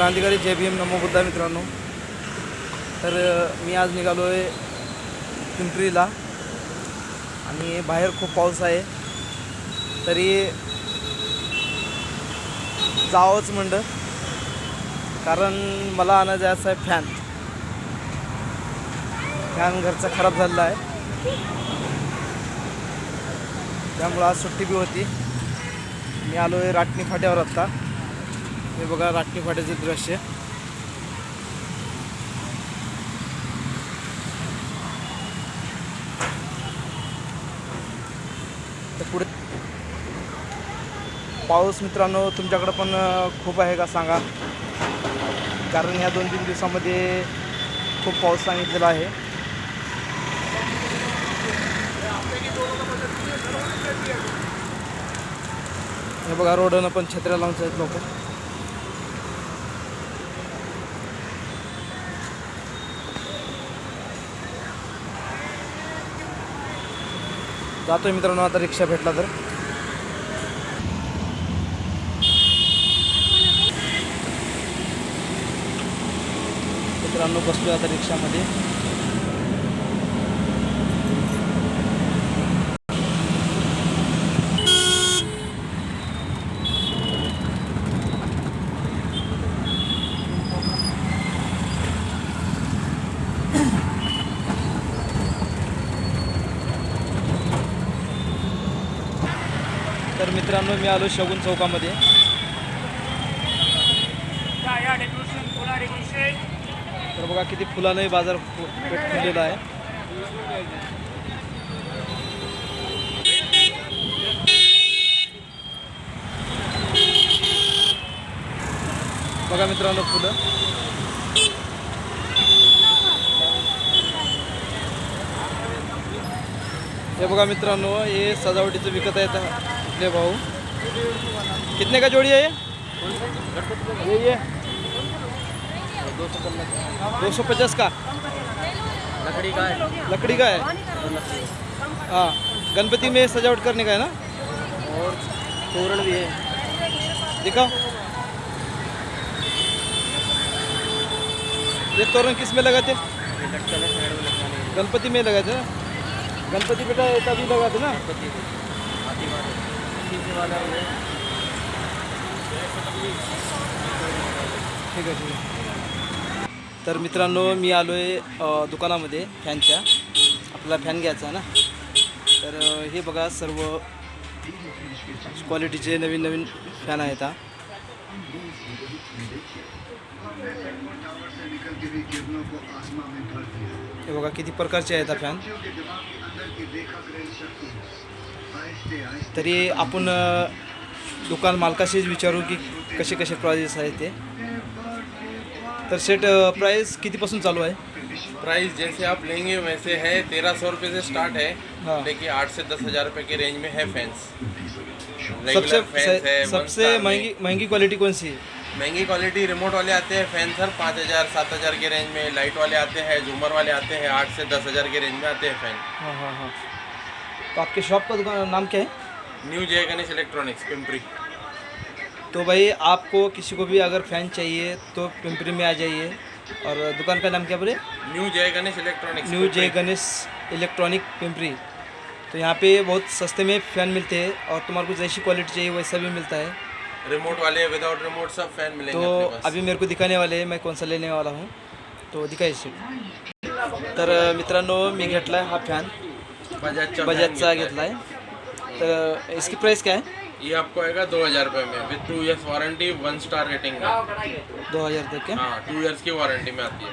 क्रांतिकारी बी एम नमो बुद्धा मित्रांनो. तर मी आज निघालो आहे पिंपरीला. आणि बाहेर खूप पाऊस आहे. तरी जावंच म्हणलं. कारण मला आणायचं आहे असं आहे फॅन फॅन घरचा खराब झालेला आहे. त्यामुळं आज सुट्टी बी होती. मी आलो आहे राटणी फाट्यावर आत्ता हे बघा राखी फाट्याचं दृश्य. तर पुढे पाऊस मित्रांनो तुमच्याकडं पण खूप आहे का सांगा? कारण ह्या दोन तीन दिवसामध्ये खूप पाऊस सांगितलेला आहे. हे बघा रोडनं पण छत्र्या लावून आहेत लोक. जातोय मित्रांनो आता रिक्षा भेटला तर. मित्रांनो बसलोय आता रिक्षामध्ये. तर मित्रांनो मी आलो शगुन चौकामध्ये. तर बघा किती फुलांनाही बाजार फुललेला आहे. बघा मित्रांनो फुलं. हे बघा मित्रांनो हे सजावटीचं विकत आहेत आपले भाऊ। कितने का जोडी आहे ये? ये ये। दो सौ पचास का। लकड़ी का है। लकड़ी का है? हाँ गणपति में सजावट करने का है ना? और तोरण भी है। दिखाओ। ये तोरण किसमें लगाते? है गणपति में लगाते ना? गणपति बेटा तभी लगाते ना? पति वाला है ठीक आहे ठीक आहे. तर मित्रांनो मी आलो आहे दुकानामध्ये फॅनच्या. आपल्याला फॅन घ्यायचा आहे ना? तर हे बघा सर्व क्वालिटीचे नवीन नवीन फॅन आहेत हा. हे बघा किती प्रकारचे आहेत हा फॅन. तरी आपण दुकान मालकाशीच विचारू की कसे कसे प्राइजेस आहेत ते. तर सेट प्राइस कितीपासून चालू आहे? प्राइस जैसे आप लेंगे वैसे है तेरह सौ रुपये से स्टार्ट है हाँ। देखिए आठ से दस हज़ार रुपये के रेंज में है फैंस सबसे फैंस है सबसे महँगी महँगी क्वालिटी कौन सी है? महँगी क्वालिटी रिमोट वाले आते हैं फ़ैन सर पाँच हज़ार सात हज़ार के रेंज में। लाइट वाले आते हैं झूमर वाले आते हैं आठ से दस हज़ार के रेंज में आते हैं फ़ैन हाँ हाँ हाँ। तो आपके शॉप का दुकान नाम क्या है? न्यू जय गणेश इलेक्ट्रॉनिक्स पिंपरी तो भाई आपको किसी को भी अगर फ़ैन चाहिए तो पिंपरी में आ जाइए। और दुकान का नाम क्या बोले? New Jai Ganesh electronics new Jai Ganesh electronic Pimpri तो यहाँ पे बहुत सस्ते में फ़ैन मिलते हैं और तुम्हारे को जैसी क्वालिटी चाहिए वैसा भी मिलता है। रिमोट वाले विदाउट रिमोट सब फ़ैन मिलेंगे तो अपने पास। अभी मेरे को दिखाने वाले हैं मैं कौन सा लेने वाला हूँ। तो दिखाई तर मित्रांनो मी घेतला आहे हा फॅन बजाज बजाजचा घेतला आहे तर इसकी प्राइस क्या है? ये आपको आएगा दो हज़ार रुपये में with two years warranty one star rating में। दो हज़ार तक के? हाँ टू इयर्स की वारंटी में आती है।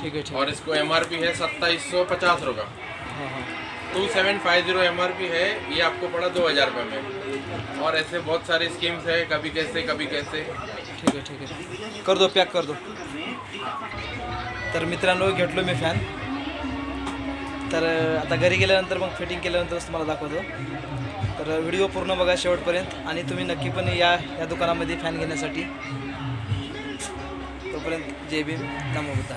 ठीक है ठीक और इसको एम आर पी है सत्ताईस सौ पचास रुपये हाँ हाँ। Two seven five zero M R P है ये आपको पड़ा दो हज़ार रुपये में। और ऐसे बहुत सारी स्कीम्स है कभी कैसे कभी कैसे। ठीक आहे ठीक आहे कर दो पॅक कर दो। तर मित्रांनो घेतलो मी फॅन। तर आता घरी गेल्यानंतर मग फिटिंग केल्यानंतरच तुम्हाला दाखवतो. तर व्हिडिओ पूर्ण बघा शेवटपर्यंत आणि तुम्ही नक्की पण या या दुकानामध्ये फॅन घेण्यासाठी. तोपर्यंत जय भीम नमो होता